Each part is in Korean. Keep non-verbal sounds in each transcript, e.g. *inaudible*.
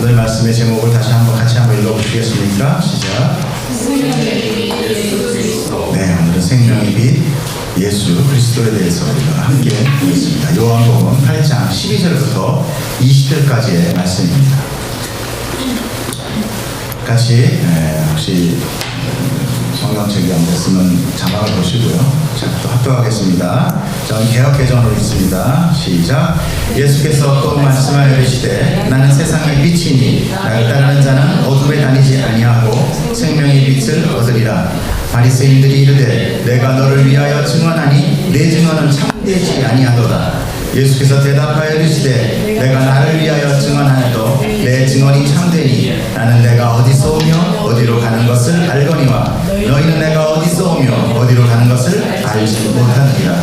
오늘 말씀의 제목을 다시 한번 같이 한번 읽어보시겠습니까? 시작. 네, 오늘은 생명의 빛 예수 그리스도에 대해서 우리가 함께 보겠습니다. 요한복음 8장 12절부터 20절까지의 말씀입니다. 같이 에, 혹시 성경책이 안 됐으면 자막을 보시고요. 자, 또 합독하겠습니다. 저는 개혁 개정으로 있습니다. 시작. 예수께서 또 말씀하여 이르시되 나는 세상의 빛이니 나를 따르는 자는 어둠에 다니지 아니하고 생명의 빛을 얻으리라. 바리새인들이 이르되 내가 너를 위하여 증언하니 내 증언은 참되지 아니하도다. 예수께서 대답하여 이르시되 내가 나를 위하여 증언하여도 내 증언이 참되니 나는 내가 어디서 오며 어디로 가는 것을 알거니와 너희는 내가 어디서 오며 어디로 가는 것을 알지 못하느니라.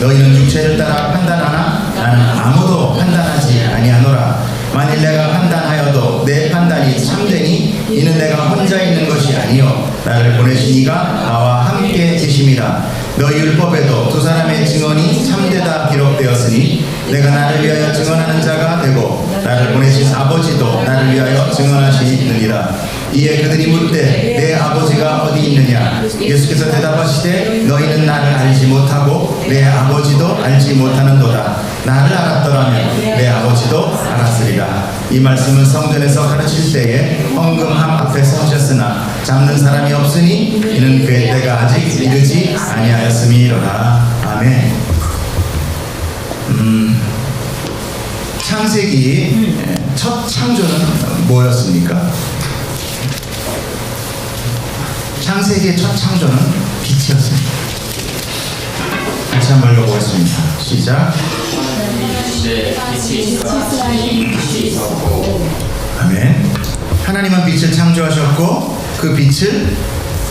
너희는 육체를 따라 판단하나 나는 아무도 판단하지 아니하노라. 만일 내가 판단하여도 내 판단이 참되니 이는 내가 혼자 있는 것이 아니요. 나를 보내신 이가 나와 함께 계심이라 너희 율법에도 두 사람의 증언이 참되다 기록되었으니 내가 나를 위하여 증언하는 자가 되고 나를 보내신 아버지도 나를 위하여 증언하시느니라. 이에 그들이 묻되 내 아버지가 어디 있느냐? 예수께서 대답하시되 너희는 나를 알지 못하고 내 아버지도 알지 못하는도다. 나를 알았더라면 내 아버지도 알았으리라. 이 말씀은 성전에서 가르칠 때에 헌금함 앞에서 하셨으나 잡는 사람이 없으니 이는 그의 때가 아직 이르지 아니하였음이로라. 아멘. 음, 창세기 첫 창조는 뭐였습니까? 창세기의 첫 창조는 빛이었습니다. 같이 한번 읽어보겠습니다. 시작. 아멘. 하나님은 빛을 창조하셨고 그 빛을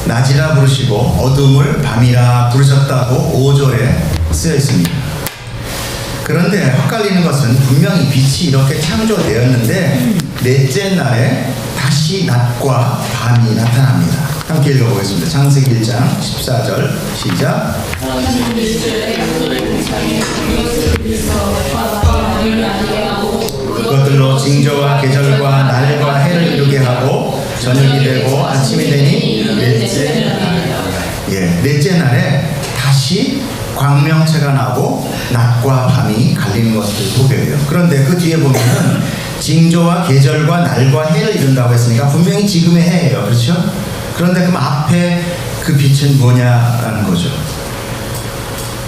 낮이라 부르시고 어둠을 밤이라 부르셨다고 5절에 쓰여 있습니다. 그런데 헛갈리는 것은 분명히 빛이 이렇게 창조되었는데 넷째 날에 다시 낮과 밤이 나타납니다. 함께 읽어보겠습니다. 창세기 1장 14절 시작. 그것들로 징조와 계절과 날과 해를 이루게 하고 저녁이 되고 아침이 되니 넷째 예, 넷째 날에 다시 광명체가 나고 낮과 밤이 갈리는 것을 보게 돼요. 그런데 그 뒤에 보면은 징조와 계절과 날과 해를 이룬다고 했으니까 분명히 지금의 해예요. 그렇죠? 그런데 그럼 앞에 그 빛은 뭐냐라는 거죠.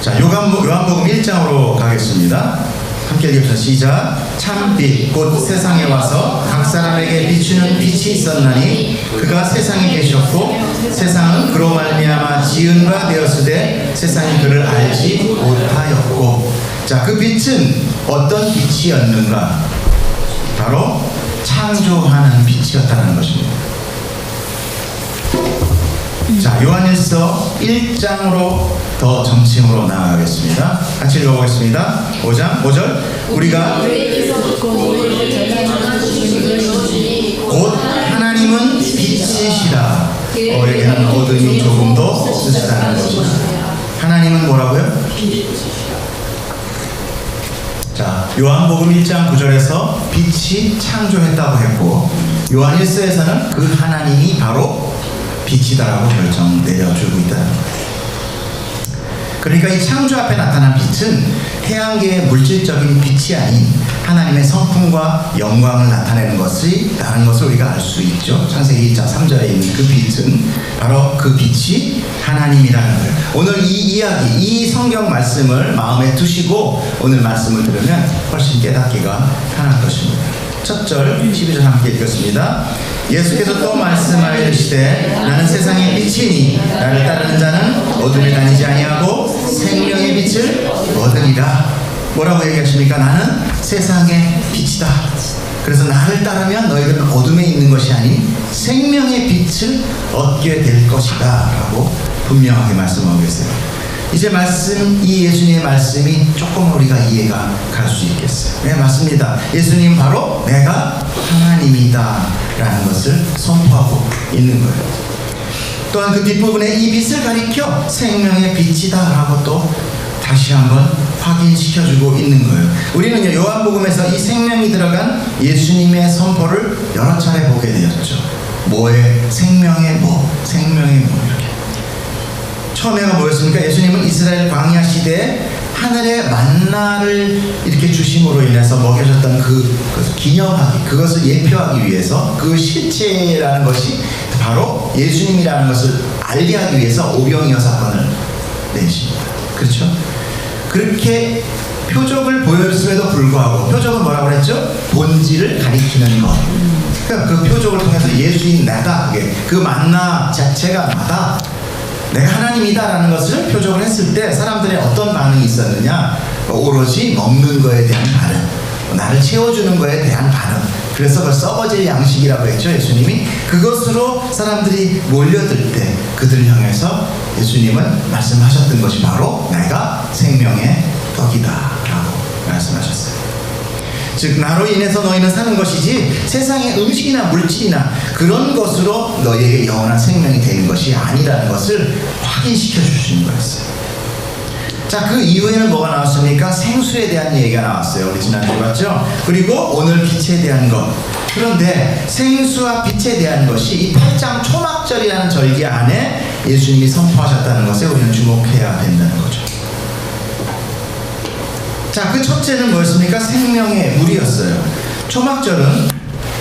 자, 요한복, 요한복음 1장으로 가겠습니다. 함께 읽읍시다. 시작. 참빛 곧 세상에 와서 각 사람에게 비추는 빛이 있었나니 그가 세상에 계셨고 세상은 그로 말미암아 지은 바 되었으되 세상이 그를 알지 못하였고 자, 그 빛은 어떤 빛이었는가? 바로 창조하는 빛이었다는 것입니다. 자, 요한일서 1장으로 더 정칭으로 나아가겠습니다. 같이 읽어보겠습니다. 5장, 5절. 우리가 곧 하나님은 빛이시라. 너에게는 어둠이 조금도 없으시다는 것이다. 하나님은 뭐라고요? 자, 요한복음 1장 9절에서 빛이 창조했다고 했고, 요한 1서에서는 그 하나님이 바로 빛이다라고 결정 내려주고 거예요. 그러니까 이 창조 앞에 나타난 빛은 태양계의 물질적인 빛이 아닌 하나님의 성품과 영광을 나타내는 것이 라는 것을 우리가 알 수 있죠. 창세기 2장 3절에 있는 그 빛은 바로 그 빛이 하나님이라는 거예요. 오늘 이 이야기, 이 성경 말씀을 마음에 두시고 오늘 말씀을 들으면 훨씬 깨닫기가 편할 것입니다. 첫 절, 12절 함께 읽겠습니다. 예수께서 또 말씀하여 이르시되 나는 세상의 빛이니 나를 따르는 자는 어둠에 다니지 아니하고 생명의 빛을 얻으리라. 뭐라고 얘기하십니까? 나는 세상의 빛이다. 그래서 나를 따르면 너희들은 어둠에 있는 것이 아닌 생명의 빛을 얻게 될 것이다. 라고 분명하게 말씀하고 계세요. 이제 말씀, 이 예수님의 말씀이 조금 우리가 이해가 갈 수 있겠어요. 네, 맞습니다. 예수님 바로 내가 하나님이다. 라는 것을 선포하고 있는 거예요. 또한 그 뒷부분에 이 빛을 가리켜 생명의 빛이다. 라고 또 다시 한번 확인시켜주고 있는 거예요. 우리는요, 요한복음에서 이 생명이 들어간 예수님의 선포를 여러 차례 보게 되었죠. 뭐의 생명의 뭐, 생명의 뭐, 이렇게. 처음에가 뭐였습니까? 예수님은 이스라엘 광야 시대에 하늘의 만나를 이렇게 주심으로 인해서 먹여졌던 그, 그것을 기념하기, 그것을 예표하기 위해서 그 실체라는 것이 바로 예수님이라는 것을 알게 하기 위해서 오병이어 사건을 내십니다. 그렇죠? 그렇게 표적을 보였음에도 불구하고 표적은 뭐라고 그랬죠? 본질을 가리키는 것. 그러니까 그 표적을 통해서 예수인 나다. 이게 그 만나 자체가 나다. 내가 하나님이다라는 것을 표적을 했을 때 사람들의 어떤 반응이 있었느냐? 오로지 먹는 거에 대한 반응, 나를 채워주는 거에 대한 반응. 그래서 그걸 썩어질 양식이라고 했죠, 예수님이. 그것으로 사람들이 몰려들 때 그들을 향해서 예수님은 말씀하셨던 것이 바로 내가 생명의 떡이다. 라고 말씀하셨어요. 즉 나로 인해서 너희는 사는 것이지 세상의 음식이나 물질이나 그런 것으로 너희에게 영원한 생명이 되는 것이 아니라는 것을 확인시켜 주시는 거였어요. 자, 그 이후에는 뭐가 나왔습니까? 생수에 대한 얘기가 나왔어요. 우리 지난주에 봤죠? 그리고 오늘 빛에 대한 것. 그런데 생수와 빛에 대한 것이 이 8장 초막절이라는 절기 안에 예수님이 선포하셨다는 것에 우리는 주목해야 된다는 거죠. 자, 그 첫째는 뭐였습니까? 생명의 물이었어요. 초막절은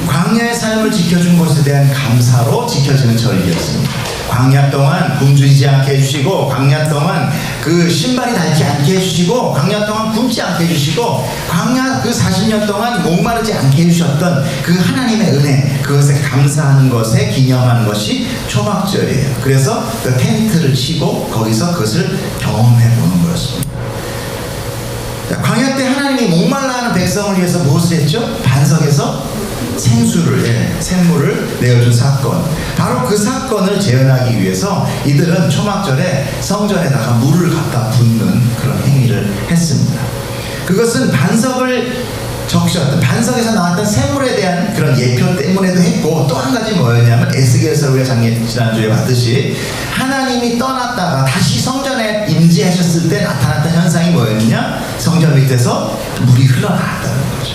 광야의 삶을 지켜준 것에 대한 감사로 지켜지는 절기였습니다. 광야 동안 굶주리지 않게 해주시고, 광야 동안 그 신발이 닳지 않게 해주시고, 광야 동안 굶지 않게 해주시고, 광야 그 40년 동안 목마르지 않게 해주셨던 그 하나님의 은혜, 그것에 감사하는 것에 기념하는 것이 초막절이에요. 그래서 그 텐트를 치고 거기서 그것을 경험해 보는 거였습니다. 자, 광야 때 하나님이 목말라 하는 백성을 위해서 무엇을 했죠? 반석에서 생수를 예, 생물을 내어준 사건. 바로 그 사건을 재현하기 위해서 이들은 초막절에 성전에다가 물을 갖다 붓는 그런 행위를 했습니다. 그것은 반석을 적셨던 반석에서 나왔던 생물에 대한 그런 예표 때문에도 했고 또 한 가지 뭐였냐면 에스겔서 우리가 작년 지난주에 봤듯이 하나님이 떠났다가 다시 성전에 임재하셨을 때 나타났던 현상이 뭐였느냐 성전 밑에서 물이 흘러나왔다는 거죠.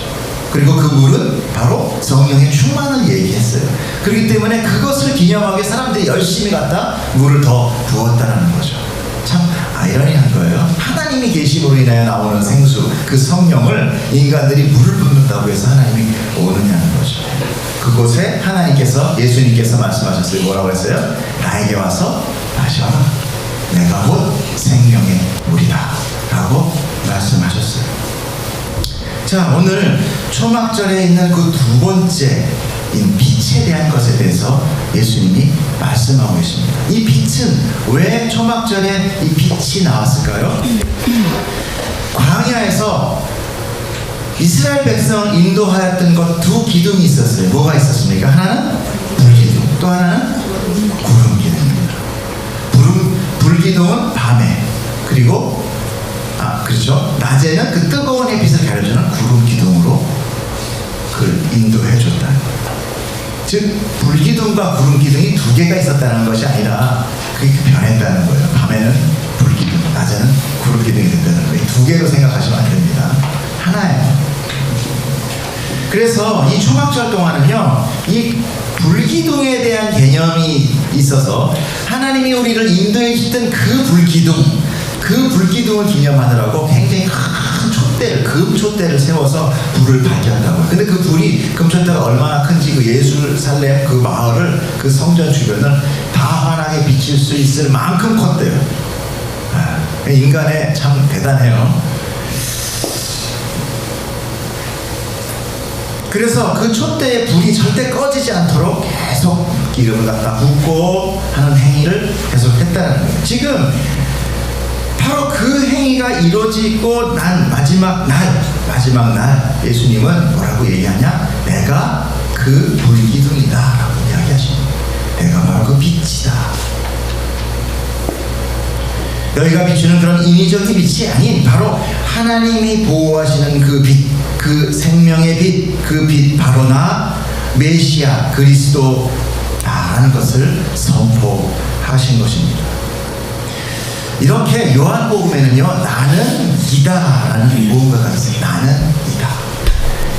그리고 그 물은 바로 성령의 충만을 얘기했어요. 그렇기 때문에 그것을 기념하기 위해 사람들이 열심히 갖다 물을 더 부었다는 거죠. 참 아이러니한 거예요. 하나님이 계심으로 인하여 나오는 생수, 그 성령을 인간들이 물을 붓는다고 해서 하나님이 오느냐는 거죠. 그곳에 하나님께서 예수님께서 말씀하셨어요. 뭐라고 했어요? 나에게 와서 마셔라. 내가 곧 생명의 물이다. 라고 말씀하셨어요. 자, 오늘 초막절에 있는 그 두 번째 이 빛에 대한 것에 대해서 예수님이 말씀하고 계십니다. 이 빛은 왜 초막절에 이 빛이 나왔을까요? 광야에서 이스라엘 백성을 인도하였던 것 두 기둥이 있었어요. 뭐가 있었습니까? 하나는 불기둥, 또 하나는 구름기둥입니다. 불, 불기둥은 밤에, 그리고 아 그렇죠. 낮에는 그 뜨거운 햇빛을 가려주는 구름 기둥으로 그를 인도해 줬다는 거예요. 즉 불기둥과 구름 기둥이 두 개가 있었다는 것이 아니라 그게 변했다는 거예요. 밤에는 불기둥, 낮에는 구름 기둥이 된다는 거예요. 두 개로 생각하시면 안 됩니다. 하나예요. 그래서 이 초막절 동안은요, 이 불기둥에 대한 개념이 있어서 하나님이 우리를 인도해 주던 그 불기둥, 그 불기둥을 기념하느라고 굉장히 큰 촛대를, 금 촛대를 세워서 불을 밝혔다고요. 근데 그 불이, 금 촛대가 얼마나 큰지 그 예술살렘 그 마을을, 그 성전 주변을 다 환하게 비칠 수 있을 만큼 컸대요. 아, 인간의 참 대단해요. 그래서 그 촛대의 불이 절대 꺼지지 않도록 계속 기름을 갖다 붓고 하는 행위를 계속 했다는 거예요. 지금 바로 그 행위가 이루어지고 난 마지막 날, 마지막 날 예수님은 뭐라고 얘기하냐? 내가 그 불기둥이다 라고 이야기하십니다. 내가 바로 그 빛이다. 너희가 비추는 그런 인위적인 빛이 아닌 바로 하나님이 보호하시는 그 빛, 그 생명의 빛, 그 빛 바로 나 메시아 그리스도라는 것을 선포하신 것입니다. 이렇게 요한복음에는요 나는 이다라는 무언가가 있어요. 나는 이다.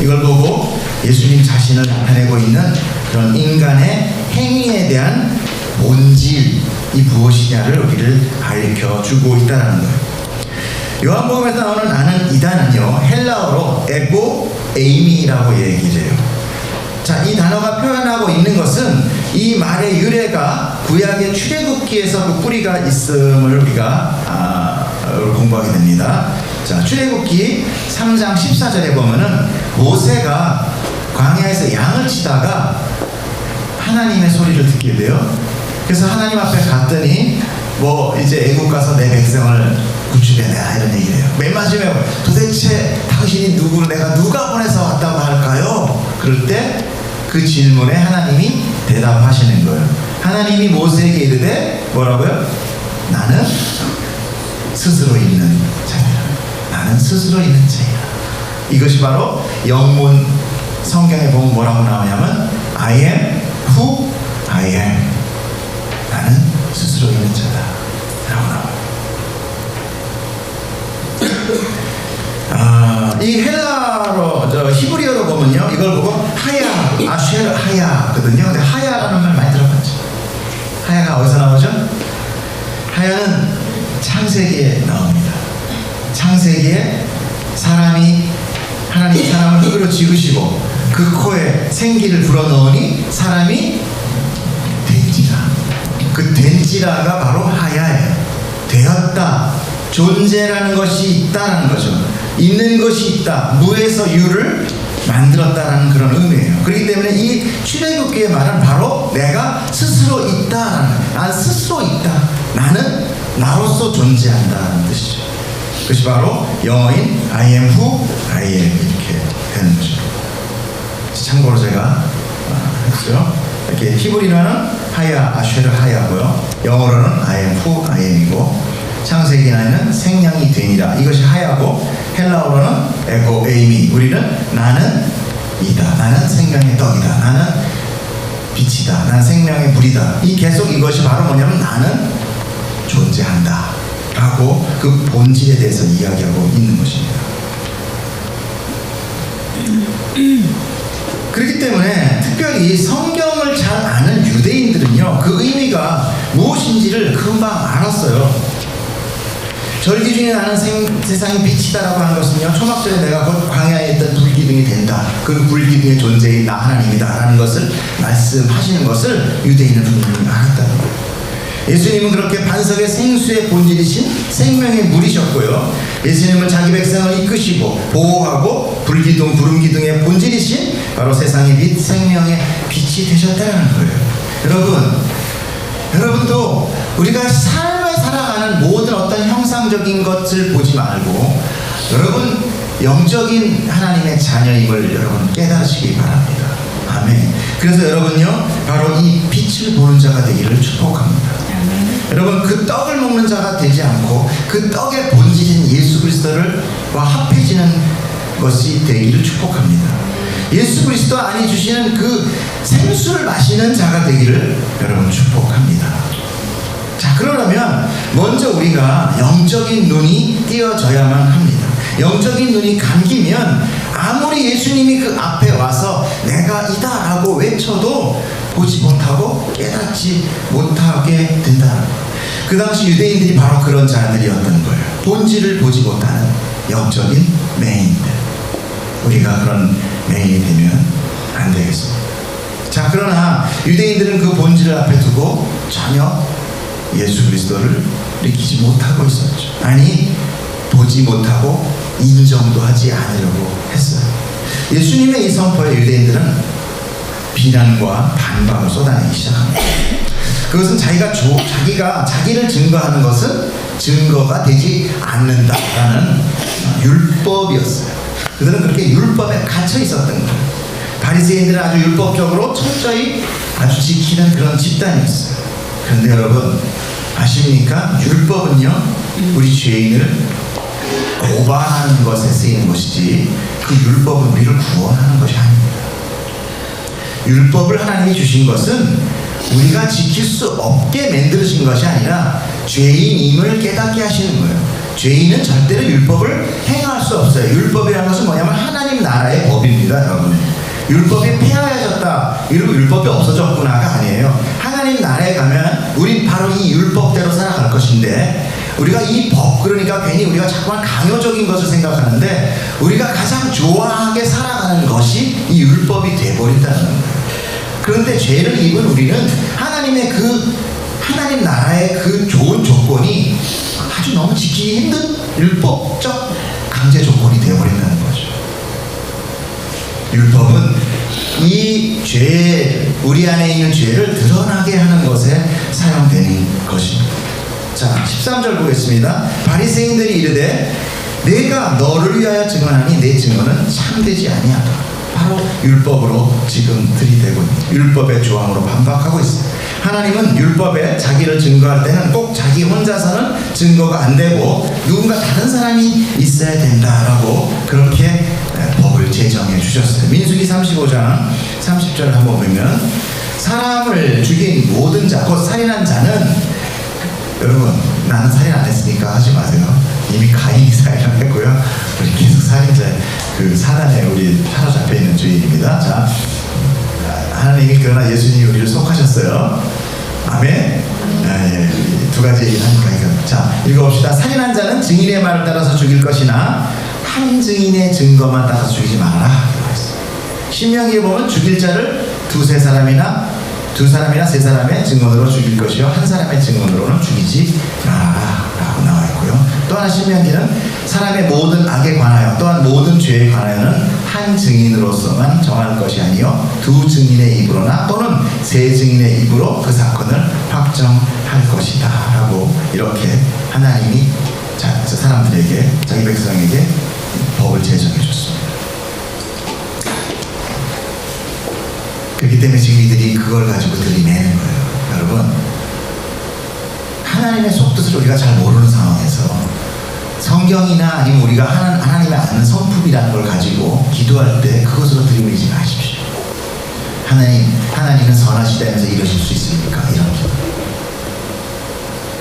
이걸 보고 예수님 자신을 나타내고 있는 그런 인간의 행위에 대한 본질이 무엇이냐를 우리를 가르쳐 주고 있다는 거예요. 요한복음에서 나오는 나는 이다는요 헬라어로 에고 에이미라고 얘기를 해요. 자, 이 단어가 표현하고 있는 것은 이 말의 유래가 구약의 출애굽기에서 그 뿌리가 있음을 우리가 아, 어, 공부하게 됩니다. 자, 출애굽기 3장 14절에 보면은 모세가 광야에서 양을 치다가 하나님의 소리를 듣게 돼요. 그래서 하나님 앞에 갔더니 뭐 이제 애국 가서 내 백성을 구출해내라 이런 얘기를 해요. 맨 마지막에 도대체 당신이 누구 내가 누가 보내서 왔다고 할까요? 그럴 때 그 질문에 하나님이 대답하시는 거예요. 하나님이 모세에게 이르되 뭐라고요? 나는 스스로 있는 자이라. 나는 스스로 있는 자이라. 이것이 바로 영문 성경에 보면 뭐라고 나오냐면 I am who I am. 나는 스스로 있는 자다. 라고 나와요. 아, 이 헬라로, 저 히브리어로 보면요. 이걸 보고 하야, 아쉐르 하야거든요. 근데 하야라는 말 많이 들어봤죠. 하야가 어디서 나오죠? 하야는 창세기에 나옵니다. 창세기에 사람이 하나님 사람을 흙으로 지으시고 그 코에 생기를 불어넣으니 사람이 된지라. 그 된지라가 바로 하야예요. 되었다. 존재라는 것이 있다라는 거죠. 있는 것이 있다. 무에서 유를 만들었다라는 그런 의미예요. 그렇기 때문에 이 출애굽기의 말은 바로 내가 스스로 있다라는 난 스스로 있다. 나는 나로서 존재한다는 뜻이죠. 그것이 바로 영어인 I am who I am 이렇게 되는 거죠. 참고로 제가 아, 했죠. 이렇게 히브리어는 하야 아쉐르 하야고요. 영어로는 I am who I am이고 창세기에는 생명이 되니라 이것이 하야고 헬라어로는 에고 에이미. 우리는 나는 이다. 나는 생명의 떡이다. 나는 빛이다. 나는 생명의 불이다. 이 계속 이것이 바로 뭐냐면 나는 존재한다. 라고 그 본질에 대해서 이야기하고 있는 것입니다. 그렇기 때문에 특별히 성경을 잘 아는 유대인들은요 그 의미가 무엇인지를 금방 알았어요 절기 중에 나는 생, 세상의 빛이다라고 하는 것은요 초막절에 내가 곧 광야에 있던 불기둥이 된다 그 불기둥의 존재인 나 하나님이다 라는 것을 말씀하시는 것을 유대인은 분명히 알았다는 거예요 예수님은 그렇게 반석의 생수의 본질이신 생명의 물이셨고요. 예수님은 자기 백성을 이끄시고 보호하고 불기둥, 구름기둥의 본질이신 바로 세상의 빛, 생명의 빛이 되셨다는 거예요. 여러분, 여러분도 우리가 살 아가는 모든 어떤 형상적인 것을 보지 말고 여러분 영적인 하나님의 자녀임을 여러분 깨달으시기 바랍니다. 아멘. 그래서 여러분요, 바로 이 빛을 보는 자가 되기를 축복합니다. 여러분 그 떡을 먹는 자가 되지 않고 그 떡의 본질인 예수 그리스도를 와 합해지는 것이 되기를 축복합니다. 예수 그리스도 안에 주시는 그 생수를 마시는 자가 되기를 여러분 축복합니다. 자 그러려면 먼저 우리가 영적인 눈이 띄어져야만 합니다. 영적인 눈이 감기면 아무리 예수님이 그 앞에 와서 내가 이다라고 외쳐도 보지 못하고 깨닫지 못하게 된다. 그 당시 유대인들이 바로 그런 자들이었던 거예요. 본질을 보지 못하는 영적인 맹인들. 우리가 그런 맹인이 되면 안 되겠습니다. 자, 그러나 유대인들은 그 본질을 앞에 두고 전혀 예수 그리스도를 느끼지 못하고 있었죠. 아니, 보지 못하고 인정도 하지 않으려고 했어요. 예수님의 이 선포에 유대인들은 비난과 반박을 쏟아내기 시작합니다. 그것은 자기가 조, 자기가 자기를 증거하는 것은 증거가 되지 않는다라는 율법이었어요. 그들은 그렇게 율법에 갇혀 있었던 거예요. 바리새인들은 아주 율법적으로 철저히 아주 지키는 그런 집단이었어요. 그런데 여러분 아십니까? 율법은요 우리 죄인을 고발하는 것에 쓰이는 것이지 그 율법은 우리를 구원하는 것이 아닙니다. 율법을 하나님이 주신 것은 우리가 지킬 수 없게 만드신 것이 아니라 죄인임을 깨닫게 하시는 거예요. 죄인은 절대로 율법을 행할 수 없어요. 율법이라는 것은 뭐냐면 하나님 나라의 법입니다, 여러분. 율법이 폐하여졌다. 이러고 율법이 없어졌구나가 아니에요. 하나님 나라에 가면 우린 바로 이 율법대로 살아갈 것인데 우리가 이 법 그러니까 괜히 우리가 자꾸만 강요적인 것을 생각하는데 우리가 가장 좋아하게 살아가는 것이 이 율법이 돼버린다는 거예요. 그런데 죄를 입은 우리는 하나님의 그 하나님 나라의 그 좋은 조건이 아주 너무 지키기 힘든 율법적 강제 조건이 되어버린다는 거죠. 율법은 이 죄, 우리 안에 있는 죄를 드러나게 하는 것에 사용되는 것입니다. 자, 13절 보겠습니다. 바리새인들이 이르되 내가 너를 위하여 증언하니 내 증언은 참되지 아니하다. 바로 율법으로 지금 들이대고 율법의 조항으로 반박하고 있어요. 하나님은 율법에 자기를 증거할 때는 꼭 자기 혼자서는 증거가 안 되고 누군가 다른 사람이 있어야 된다라고 그렇게 제정해 주셨어요. 민수기 35장 30절 한번 보면 사람을 죽인 모든 자, 곧 살인한 자는 여러분 나는 살인 안 했으니까 하지 마세요. 이미 가인이 *laughs* 살인을 했고요. 우리 계속 살인자 그 사단에 우리 사로잡혀 있는 주인입니다. 자 하나님이 그러나 예수님이 우리를 속하셨어요. 아멘. 아, 예. 두 가지 얘기를 하니까. 자 읽어봅시다. 살인한 자는 증인의 말을 따라서 죽일 것이나 한 증인의 증거만 따라서 죽이지 마라. 신명기에 보면 죽일 자를 두세 사람이나 두 사람이나 세 사람의 증언으로 죽일 것이요 한 사람의 증언으로는 죽이지 말아라라고 나와 있고요. 또 하나 신명기는 사람의 모든 악에 관하여 또한 모든 죄에 관하여는 한 증인으로서만 정할 것이 아니요 두 증인의 입으로나 또는 세 증인의 입으로 그 사건을 확정할 것이다라고 이렇게 하나님이 자, 저 사람들에게 자기 백성에게 법을 제정해 줬습니다. 그렇기 때문에 지금 이들이 그걸 가지고 들이내는 거예요. 여러분, 하나님의 속뜻을 우리가 잘 모르는 상황에서 성경이나 아니면 우리가 하나, 하나님의 아는 성품이라는 걸 가지고 기도할 때 그것으로 들이밀지 마십시오. 하나님, 하나님은 선하시다면서 이러실 수 있습니까? 이런 기도.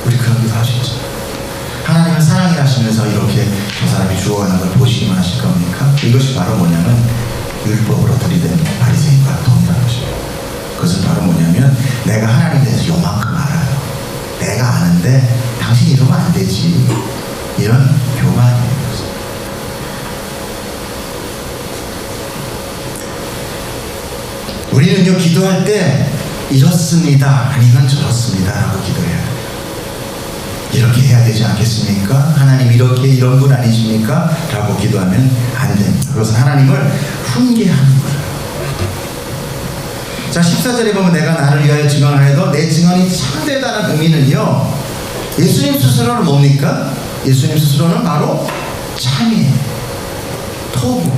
우리 그런 기도 할수 있죠. 하나님은 사랑이라시면서 이렇게 저 사람이 죽어가는 걸 보시기만 하실 겁니까? 이것이 바로 뭐냐면 율법으로 들이대는 바리새인과 동일한 것입니다. 그것은 바로 뭐냐면 내가 하나님에 대해서 요만큼 알아요. 내가 아는데 당신 이러면 안 되지. 이런 교만이에요. 우리는요 기도할 때 이렇습니다 아니면 저렇습니다라고 기도해야 돼요. 이렇게 해야 되지 않겠습니까? 하나님 이렇게 이런 분 아니십니까? 라고 기도하면 안 됩니다. 그것은 하나님을 훈계하는 거예요. 자 14절에 보면 내가 나를 위하여 증언하여도 내 증언이 참되다는 의미는요 예수님 스스로는 뭡니까? 예수님 스스로는 바로 참이에요 토부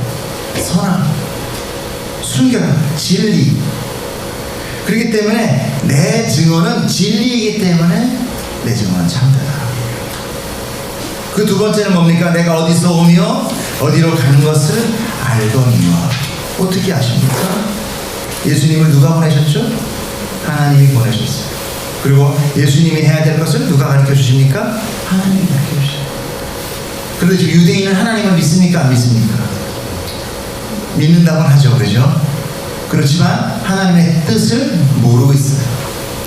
선함 순결함 진리 그렇기 때문에 내 증언은 진리이기 때문에 내 증언은 참되다 그 두 번째는 뭡니까? 내가 어디서 오며 어디로 가는 것을 알거니와 어떻게 아십니까? 예수님을 누가 보내셨죠? 하나님이 보내셨어요. 그리고 예수님이 해야 될 것을 누가 가르쳐 주십니까? 하나님이 가르쳐 주셔요. 그런데 지금 유대인은 하나님을 믿습니까? 안 믿습니까? 믿는다고 하죠. 그죠? 그렇지만 하나님의 뜻을 모르고 있어요.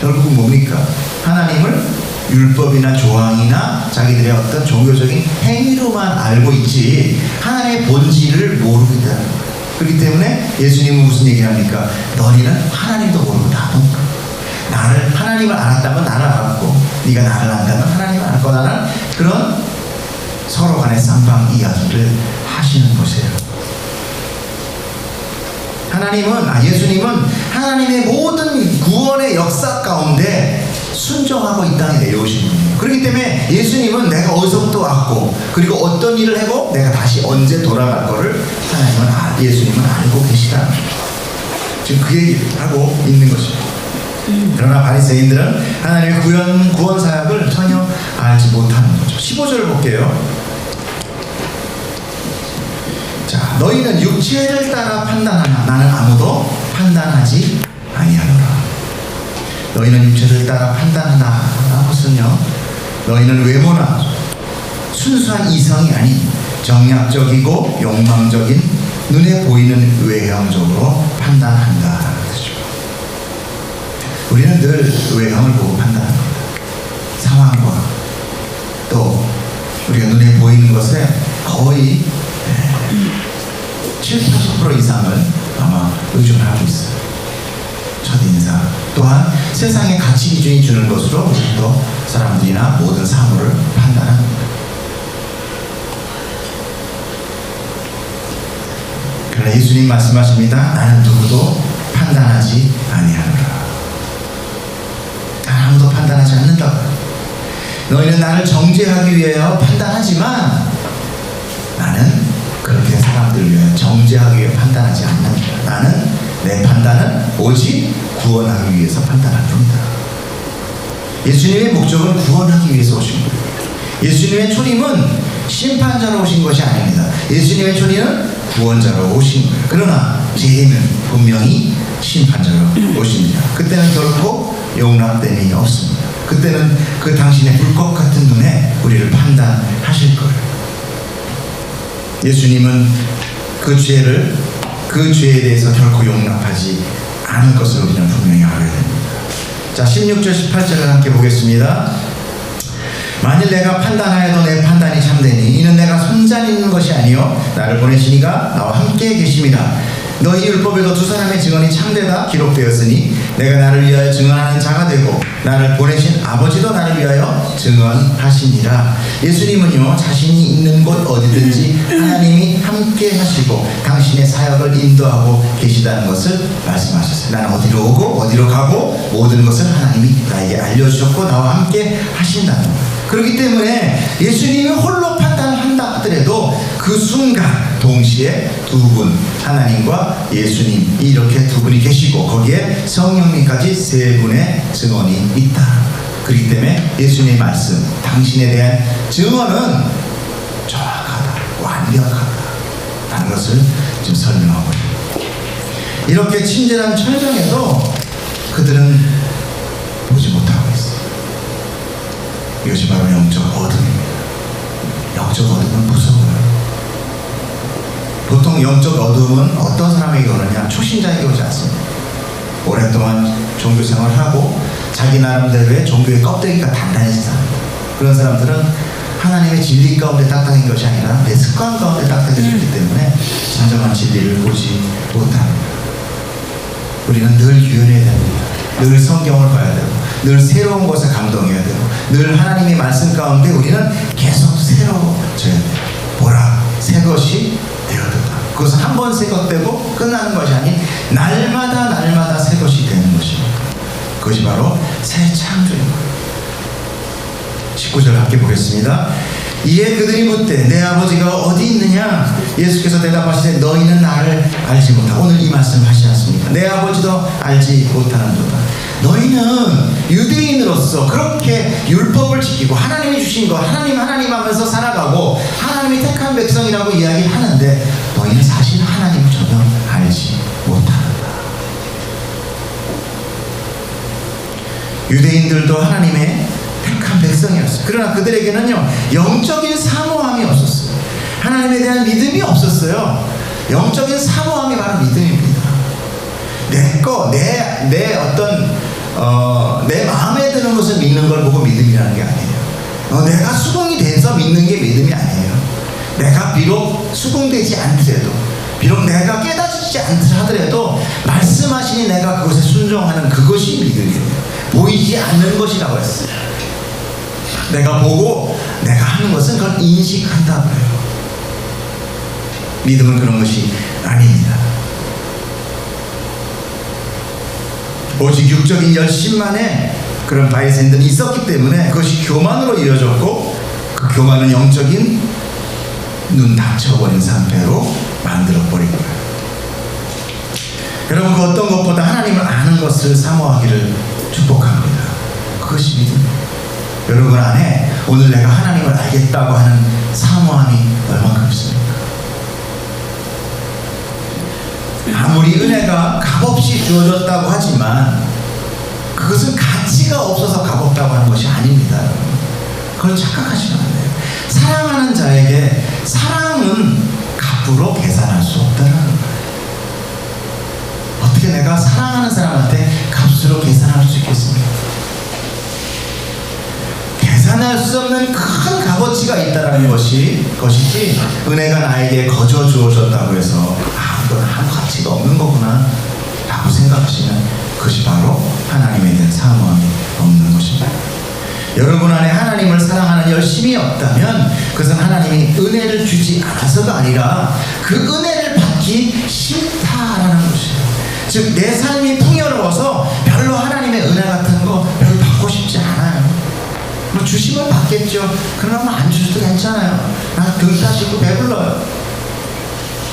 결국 뭡니까? 하나님을 율법이나 조항이나 자기들의 어떤 종교적인 행위로만 알고 있지 하나님의 본질을 있다는 거예요. 그렇기 때문에 예수님은 무슨 얘기 합니까? 너희는 하나님도 모르고 나도 나를 하나님을 알았다면 나를 알았고 네가 나를 안다면 하나님을 알고 나는 그런 서로 간의 쌍방 이야기를 하시는 것이에요. 하나님은 아 예수님은 하나님의 모든 구원의 역사 가운데 순종하고 이 땅에 내려오신 분이에요. 그렇기 때문에 예수님은 내가 어디서부터 왔고 그리고 어떤 일을 하고 내가 다시 언제 돌아갈 거를 하나님은 아, 예수님은 알고 거예요. 지금 그 얘기를 하고 있는 것입니다. 그러나 바리새인들은 하나님의 구원 구원 사역을 전혀 알지 못하는 거죠. 15절을 볼게요. 자, 너희는 육체를 따라 판단하나 나는 아무도 판단하지 아니하노라. 너희는 육체를 따라 판단하나? 것은요 너희는 외모나 순수한 이성이 아닌 정략적이고 욕망적인 눈에 보이는 외형적으로 판단한다. 우리는 늘 외형을 보고 판단합니다. 상황과 또 우리가 눈에 보이는 것에 거의 7, 80% 이상을 아마 의존하고 있어요. 첫인상 또한 세상의 가치 기준이 주는 것으로 우리는 또 사람들이나 모든 사물을 판단합니다. 그러나 예수님 말씀하십니다. 나는 누구도 판단하지 아니하노라. 난 아무도 판단하지 않는다. 너희는 나를 정죄하기 위하여 판단하지만 나는 그렇게 사람들을 위해 정죄하기 위해 판단하지 않는다. 나는 내 판단은 오직 구원하기 위해서 판단할 뿐이다. 예수님의 목적은 구원하기 위해서 오신 거예요. 예수님의 초림은 심판자로 오신 것이 아닙니다. 예수님의 초림은 구원자로 오신 거예요. 그러나 죄는 분명히 심판자로 오십니다. 그때는 결코 용납됨이 없습니다. 그때는 그 당신의 불꽃 같은 눈에 우리를 판단하실 거예요. 예수님은 그 죄를 그 죄에 대해서 결코 용납하지 않을 것을 우리는 분명히 알아야 됩니다. 자, 16절 18절을 함께 보겠습니다. 만일 내가 판단하여도 내 판단이 참되니 이는 내가 손자 있는 것이 아니요 나를 보내시니가 나와 함께 계심이라 너희 율법에도 두 사람의 증언이 참되다 기록되었으니 내가 나를 위하여 증언하는 자가 되고 나를 보내신 아버지도 나를 위하여 증언하시니라. 예수님은요 자신이 있는 곳 어디든지 하나님이 함께 하시고 당신의 사역을 인도하고 계시다는 것을 말씀하셨어요. 나는 어디로 오고 어디로 가고 모든 것을 하나님이 나에게 알려주셨고 나와 함께 하신다는 거예요. 그렇기 때문에 예수님이 홀로 판 하더라도 그 순간 동시에 두 분 하나님과 예수님 이렇게 두 분이 계시고 거기에 성령님까지 세 분의 증언이 있다. 그렇기 때문에 예수님의 말씀 당신에 대한 증언은 정확하다, 완벽하다라는 것을 지금 설명하고 있습니다. 이렇게 친절한 철경에도 그들은 보지 못하고 있어요. 이것이 바로 영적 어둠입니다. 영적 어둠은 무서워요. 보통 영적 어둠은 어떤 사람에게 오느냐? 초신자에게 오지 않습니다. 오랫동안 종교 생활을 하고 자기 나름대로의 종교의 껍데기가 단단해진 사람. 그런 사람들은 하나님의 진리 가운데 딱딱한 것이 아니라 내 습관 가운데 딱딱해졌기 때문에 진정한 진리를 보지 못합니다. 우리는 늘 유연해야 됩니다. 늘 성경을 봐야 되고, 늘 새로운 것에 감동해야 되고, 늘 하나님의 말씀 가운데 우리는 계속 새로워져야 돼요. 보라, 새 것이 되어졌다. 그것은 한 번 새 것 되고 끝나는 것이 아닌 날마다 날마다 새 것이 되는 것입니다. 그것이 바로 새 창조입니다. 19절 함께 보겠습니다. 이에 그들이 묻되 내 아버지가 어디 있느냐? 예수께서 대답하시되 너희는 나를 알지 못하고 오늘 이 말씀 하시지 않습니까? 내 아버지도 알지 못하는도다. 너희는 유대인으로서 그렇게 율법을 지키고 하나님이 주신 거 하나님 하나님 하면서 살아가고 하나님이 택한 백성이라고 이야기하는데 너희는 사실 하나님을 전혀 알지 못한다. 유대인들도 하나님의 백성이었어요. 그러나 그들에게는요, 영적인 사모함이 없었어요. 하나님에 대한 믿음이 없었어요. 영적인 사모함이 바로 믿음입니다. 내 거, 내, 내 어떤, 어, 내 마음에 드는 것을 믿는 걸 보고 믿음이라는 게 아니에요. 어, 내가 수긍이 돼서 믿는 게 믿음이 아니에요. 내가 비록 수긍되지 않더라도, 비록 내가 깨닫지 않더라 하더라도, 말씀하시니 내가 그것에 순종하는 그것이 믿음이에요. 보이지 않는 것이라고 했어요. 내가 보고 내가 하는 것은 그걸 인식한다고요. 믿음은 그런 것이 아닙니다. 오직 육적인 열심만에 그런 바이센들이 있었기 때문에 그것이 교만으로 이어졌고 그 교만은 영적인 눈 닫혀버린 상태로 만들어버린 거예요. 여러분 그 어떤 것보다 하나님을 아는 것을 사모하기를 축복합니다. 그것이 믿음입니다. 여러분 안에 오늘 내가 하나님을 알겠다고 하는 사모함이 얼마큼 있습니까? 아무리 은혜가 값없이 주어졌다고 하지만 그것은 가치가 없어서 값없다고 하는 것이 아닙니다. 그걸 착각하시면 안 돼요. 사랑하는 자에게 사랑은 값으로 계산할 수 없다는 거예요. 어떻게 내가 사랑하는 사람한테 값으로 계산할 수 있겠습니까? 계산할 수 없는 큰 값어치가 있다는 것이 것이지 은혜가 나에게 거저 주어졌다고 해서 아 이건 아무 가치가 없는 거구나 라고 생각하시면 그것이 바로 하나님에 대한 사모함이 없는 것입니다. 여러분 안에 하나님을 사랑하는 열심이 없다면 그것은 하나님이 은혜를 주지 않아서가 아니라 그 은혜를 받기 싫다라는 것이에요. 즉 내 삶이 풍요로워서 별로 하나님의 은혜 같은 거 별로 받고 싶지 않아요. 뭐 주시면 받겠죠. 그러면 안 주셔도 괜찮아요. 난등 따시고 배불러요.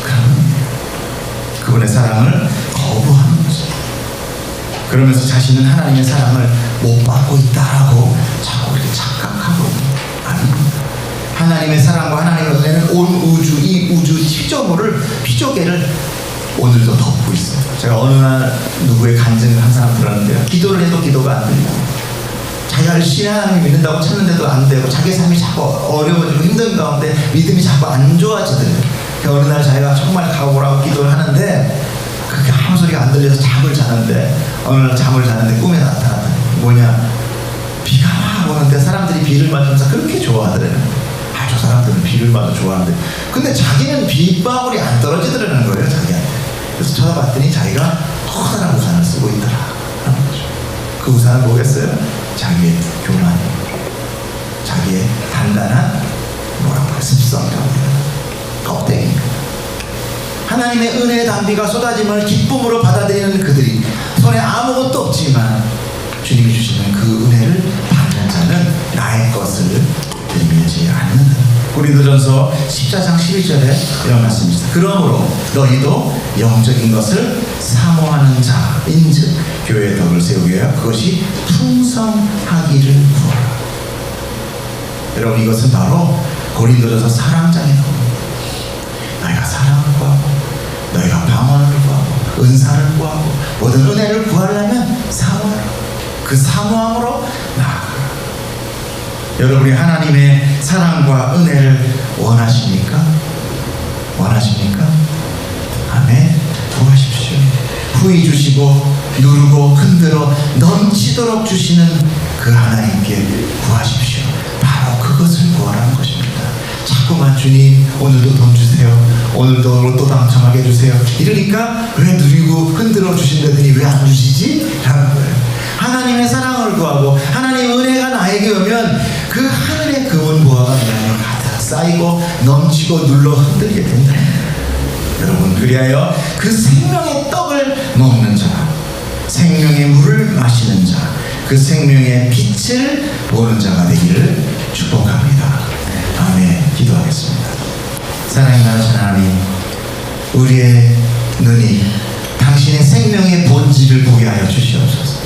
그러면 그분의 사랑을 거부하는 거죠. 그러면서 자신은 하나님의 사랑을 못 받고 있다라고 자꾸 이렇게 착각하고 아닙니다. 하나님의 사랑과 하나님의 은혜는 온 우주, 이 우주 피조물을, 피조계를 오늘도 덮고 있어요. 제가 어느 날 누구의 간증을 한 사람 들었는데요. 기도를 해도 기도가 안 들리고 자기가 하나님을 믿는다고 찾는데도 안 되고 자기 삶이 자꾸 어려워지고 힘든 가운데 믿음이 자꾸 안 좋아지더래요. 그래서 어느 날 자기가 정말 각오라고 기도를 하는데 그게 아무 소리가 안 들려서 잠을 자는데 어느 날 잠을 자는데 꿈에 나타나더니 뭐냐 비가 막 오는데 사람들이 비를 맞으면서 그렇게 좋아하더래요. 아, 저 사람들은 비를 맞아 좋아하는데. 근데 자기는 빗방울이 안 떨어지더라는 거예요, 자기한테. 그래서 쳐다봤더니 자기가 커다란 우산을 쓰고 있더라. 그 우산은 뭐겠어요? 자기의 교만, 자기의 단단한 뭐라고? 습성이라고 해요. 껍데기. 하나님의 은혜의 담비가 쏟아짐을 기쁨으로 받아들이는 그들이 손에 아무것도 없지만 주님이 주시는 그 은혜를 받는 자는 나의 것을 들밀지 않는다. 고린도전서 14장 12절에 이런 말씀이 있습니다. 그러므로 너희도 영적인 것을 사모하는 자인즉 교회의 덕을 세우기 위하여 그것이 풍성하기를 구하라. 여러분 이것은 바로 고린도전서 사랑장에 나옵니다. 너희가 사랑을 구하고 너희가 방언을 구하고 은사를 구하고 모든 은혜를 구하려면 사모하라. 그 사모함으로 나아가라. 여러분이 하나님의 사랑과 은혜를 원하십니까? 원하십니까? 아멘. 구하십시오. 후히 주시고 누르고 흔들어 넘치도록 주시는 그 하나님께 구하십시오. 바로 그것을 구하라는 것입니다. 자꾸만 주님 오늘도 돈 주세요. 오늘도 로또 당첨하게 해주세요. 이러니까 왜 누리고 흔들어 주신다더니 왜 안 주시지? 라는 거예요. 하나님의 사랑을 구하고 하나님의 은혜가 나에게 오면 그 하늘의 내 안에 가득 쌓이고 넘치고 눌러 흔들게 된다. 여러분 그리하여 그 생명의 떡을 먹는 자, 생명의 물을 마시는 자, 그 생명의 빛을 보는 자가 되기를 축복합니다. 아멘. 기도하겠습니다. 사랑이 나신 하나님, 우리의 눈이 당신의 생명의 본질을 보게 하여 주시옵소서.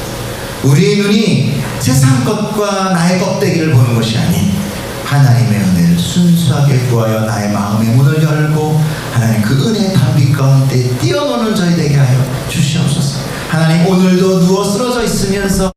우리의 눈이 세상 것과 나의 껍데기를 보는 것이 아닌 하나님의 은혜를 순수하게 구하여 나의 마음의 문을 열고 하나님 그 은혜의 단빛 가운데 뛰어노는 저희 되게 하여 주시옵소서. 하나님 오늘도 누워 쓰러져 있으면서